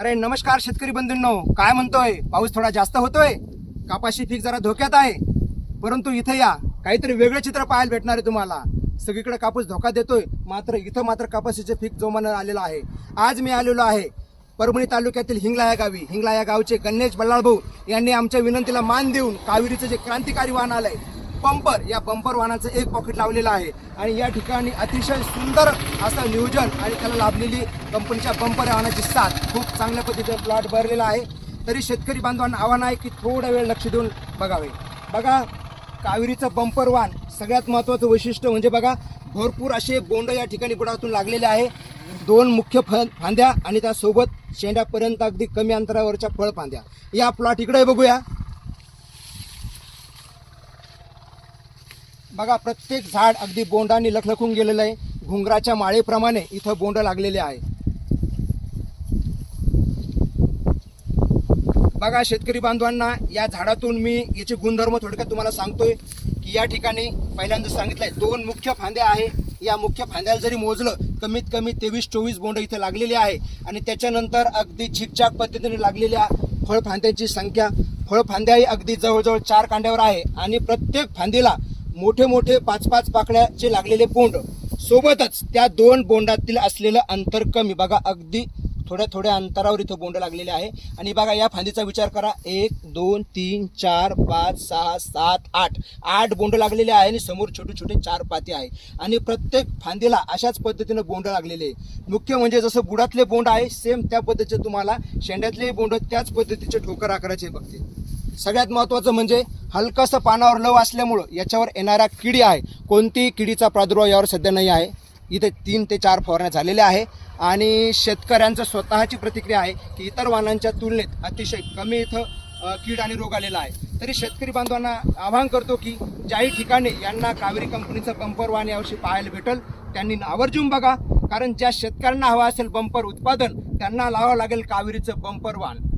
अरे नमस्कार शेतकरी बंधूंनो. काय म्हणतोय? पाऊस थोडा जास्त होतोय? कापाशी पीक जरा धोक्यात आहे. परंतु इथे या. काहीतरी वेगळं चित्र पाहायला भेटणार आहे तुम्हाला. सगळीकडे कापूस धोका देतोय. मात्र इथं मात्र कापाशीचे पीक जोमानं आलेलं आहे. आज मी आलेलो आहे परभणी तालुक्यातील हिंगला या गावी. हिंगला या गावचे गणेश बल्लाळभाऊ यांनी आमच्या विनंतीला मान देऊन कावेरीचं जे क्रांतिकारी वाहन आलंय बंपर या बंपर वाहनाचं एक पॉकेट लावलेलं आहे. आणि या ठिकाणी अतिशय सुंदर असं नियोजन आणि त्याला लाभलेली कंपनीच्या बंपर वाहनाची साथ खूप चांगल्या पद्धतीने प्लॉट भरलेला आहे. तरी शेतकरी बांधवांना आव्हान आहे की थोडा वेळ लक्ष देऊन बघावे. बघा कावेरीचं बंपर वाहन सगळ्यात महत्त्वाचं वैशिष्ट्य म्हणजे बघा भरपूर असे बोंड या ठिकाणी बुडातून लागलेले आहे. दोन मुख्य फ फांद्या आणि त्यासोबत शेंड्यापर्यंत अगदी कमी अंतरावरच्या फळ फांद्या. या प्लॉट इकडे बघूया. बघा प्रत्येक झाड अगदी बोंडाने लखलखून गेलेलं आहे. घुंगराच्या माळेप्रमाणे इथं बोंड लागलेले आहे. बघा शेतकरी बांधवांना या झाडातून मी याचे गुणधर्म थोडक्यात तुम्हाला सांगतोय की या ठिकाणी पहिल्यांदा सांगितलंय दोन मुख्य फांद्या आहे. या मुख्य फांद्याला जरी मोजलं कमीत कमी तेवीस चोवीस बोंड इथे लागलेली आहे. आणि त्याच्यानंतर अगदी छिकछाक पद्धतीने लागलेल्या फळफांद्यांची संख्या. फळफांद्याही अगदी जवळजवळ चार कांड्यावर आहे. आणि प्रत्येक फांदीला मोठे मोठे पाच पाच पाकळ्याचे लागलेले बोंड. सोबतच त्या दोन बोंडातील असलेलं अंतर कमी. बघा अगदी थोड्या थोड्या अंतरावर इथं बोंड लागलेले आहे. आणि बघा या फांदीचा विचार करा. एक दोन तीन चार पाच सहा सात आठ. आठ बोंड लागलेले आहे आणि समोर छोटे छोटे चार पाते आहे. आणि प्रत्येक फांदीला अशाच पद्धतीनं बोंड लागलेले आहे. मुख्य म्हणजे जसं बुडातले बोंड आहे सेम त्या पद्धतीचे तुम्हाला शेंड्यातले बोंड त्याच पद्धतीचे ठोकर आकाराचे बघते. सगळ्यात महत्त्वाचं म्हणजे हलकंसं पानावर लव असल्यामुळं याच्यावर येणाऱ्या किडी आहे. कोणतीही किडीचा प्रादुर्भाव यावर सध्या नाही आहे. इथे तीन ते चार फवारण्या झालेल्या आहे. आणि शेतकऱ्यांचं स्वतःची प्रतिक्रिया आहे की इतर वाहनांच्या तुलनेत अतिशय कमी इथं कीड आणि रोग आलेला आहे. तरी शेतकरी बांधवांना आवाहन करतो की ज्याही ठिकाणी यांना कावेरी कंपनीचं बंपर वाहन यावर्षी पाहायला भेटल त्यांनी आवर्जून बघा. कारण ज्या शेतकऱ्यांना हवा असेल बंपर उत्पादन त्यांना लावावं लागेल कावेरीचं बंपर वाहन.